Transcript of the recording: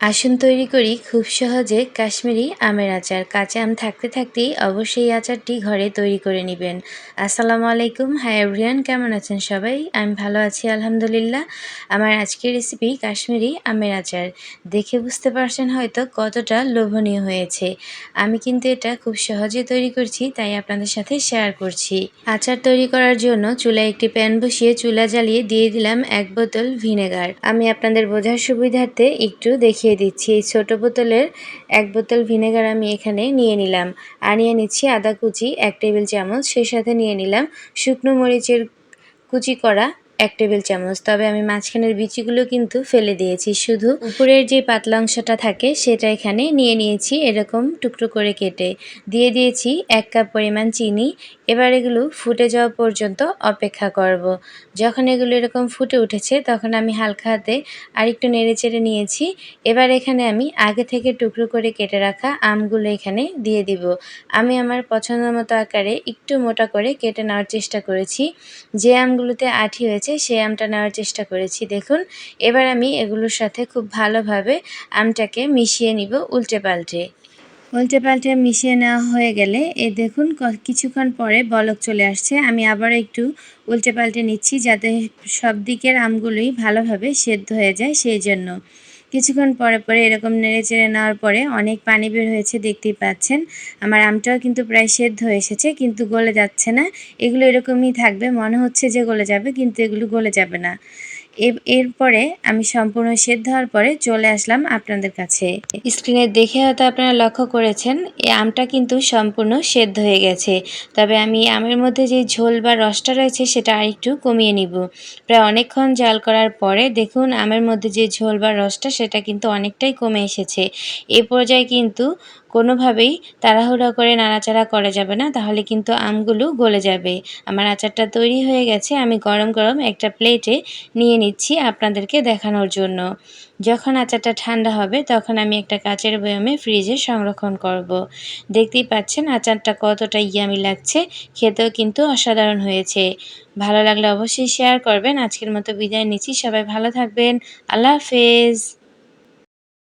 আসুন তৈরি করি খুব সহজে কাশ্মীরি আমের আচার। কাঁচা আম থাকতে থাকতেই অবশ্যই আচারটি ঘরে তৈরি করে নেবেন। আসসালামু আলাইকুম। হাই এভরিয়ান কেমন আছেন সবাই? আমি ভালো আছি, আলহামদুলিল্লাহ। আমার আজকের রেসিপি কাশ্মীরি আমের আচার। দেখে বুঝতে পারছেন হয়তো কতটা লোভনীয় হয়েছে। আমি কিন্তু এটা খুব সহজে তৈরি করছি, তাই আপনাদের সাথে শেয়ার করছি। আচার তৈরি করার জন্য চুলায় একটি প্যান বসিয়ে চুলা জ্বালিয়ে দিয়ে দিলাম এক বোতল ভিনেগার আমি আপনাদের বোঝার সুবিধার্থে একটু দেখিয়ে দিচ্ছি। এই ছোটো বোতলের এক বোতল ভিনেগার আমি এখানে নিয়ে নিলাম। আর নিয়ে নিচ্ছি আদা কুচি, এক টেবিল চামচ। সেই সাথে নিয়ে নিলাম শুকনো মরিচের কুচি করা এক টেবিল চামচ। তবে আমি মাঝখানের বিচিগুলো কিন্তু ফেলে দিয়েছি। শুধু উপরের যে পাতলা অংশটা থাকে, সেটা এখানে নিয়ে নিয়েছি এরকম টুকরো করে কেটে। দিয়ে দিয়েছি এক কাপ পরিমাণ চিনি। এবার এগুলো ফুটে যাওয়া পর্যন্ত অপেক্ষা করব। যখন এগুলো এরকম ফুটে উঠেছে, তখন আমি হালকা হাতে আরেকটু নেড়ে চেড়ে নিয়েছি। এবার এখানে আমি আগে থেকে টুকরো করে কেটে রাখা আমগুলো এখানে দিয়ে দিব। আমি আমার পছন্দ মতো আকারে একটু মোটা করে কেটে নেওয়ার চেষ্টা করেছি। যে আমগুলোতে আঠি হয়েছে সেই আমটা নেওয়ার চেষ্টা করেছি। দেখুন, এবার আমি এগুলোর সাথে খুব ভালোভাবে আমটাকে মিশিয়ে নিব উল্টে পাল্টে উল্টে পাল্টে মিশিয়ে নেওয়া হয়ে গেলে, এ দেখুন কিছুক্ষণ পরে বলক চলে আসছে। আমি আবার একটু উল্টে পাল্টে নিচ্ছি যাতে সব দিকের আমগুলোই ভালোভাবে সেদ্ধ হয়ে যায় সেই জন্য। কিছুক্ষণ পরে পরে এরকম নেড়ে চেড়ে নেওয়ার পরে অনেক পানি বের হয়েছে, দেখতেই পাচ্ছেন। আমার আমটাও কিন্তু প্রায় সেদ্ধ এসেছে, কিন্তু গলে যাচ্ছে না। এগুলো এরকমই থাকবে, মনে হচ্ছে যে গলে যাবে, কিন্তু এগুলো গলে যাবে না। এরপরে আমি সম্পূর্ণ সেদ্ধ হওয়ার পরে চলে আসলাম আপনাদের কাছে। স্ক্রিনে দেখে হয়তো আপনারা লক্ষ্য করেছেন, এই আমটা কিন্তু সম্পূর্ণ সেদ্ধ হয়ে গেছে। তবে আমি আমের মধ্যে যে ঝোল বা রসটা রয়েছে, সেটা আরেকটু কমিয়ে নিব। প্রায় অনেকক্ষণ জাল করার পরে দেখুন, আমের মধ্যে যে ঝোল বা রসটা, সেটা কিন্তু অনেকটাই কমে এসেছে। এ পর্যায়ে কিন্তু কোনোভাবেই তাড়াহুড়া করে নাড়াচাড়া করা যাবে না, তাহলে কিন্তু আমগুলো গলে যাবে। আমার আচারটা তৈরি হয়ে গেছে, আমি গরম গরম একটা প্লেটে নিয়ে নিচ্ছি আপনাদেরকে দেখানোর জন্য। যখন আচারটা ঠান্ডা হবে, তখন আমি একটা কাচের বয়ামে ফ্রিজে সংরক্ষণ করব। দেখতেই পাচ্ছেন আচারটা কতটা ইয়ামি লাগছে, খেতেও কিন্তু অসাধারণ হয়েছে। ভালো লাগলে অবশ্যই শেয়ার করবেন। আজকের মতো বিদায় নিচ্ছি, সবাই ভালো থাকবেন। আল্লাহ হাফেজ।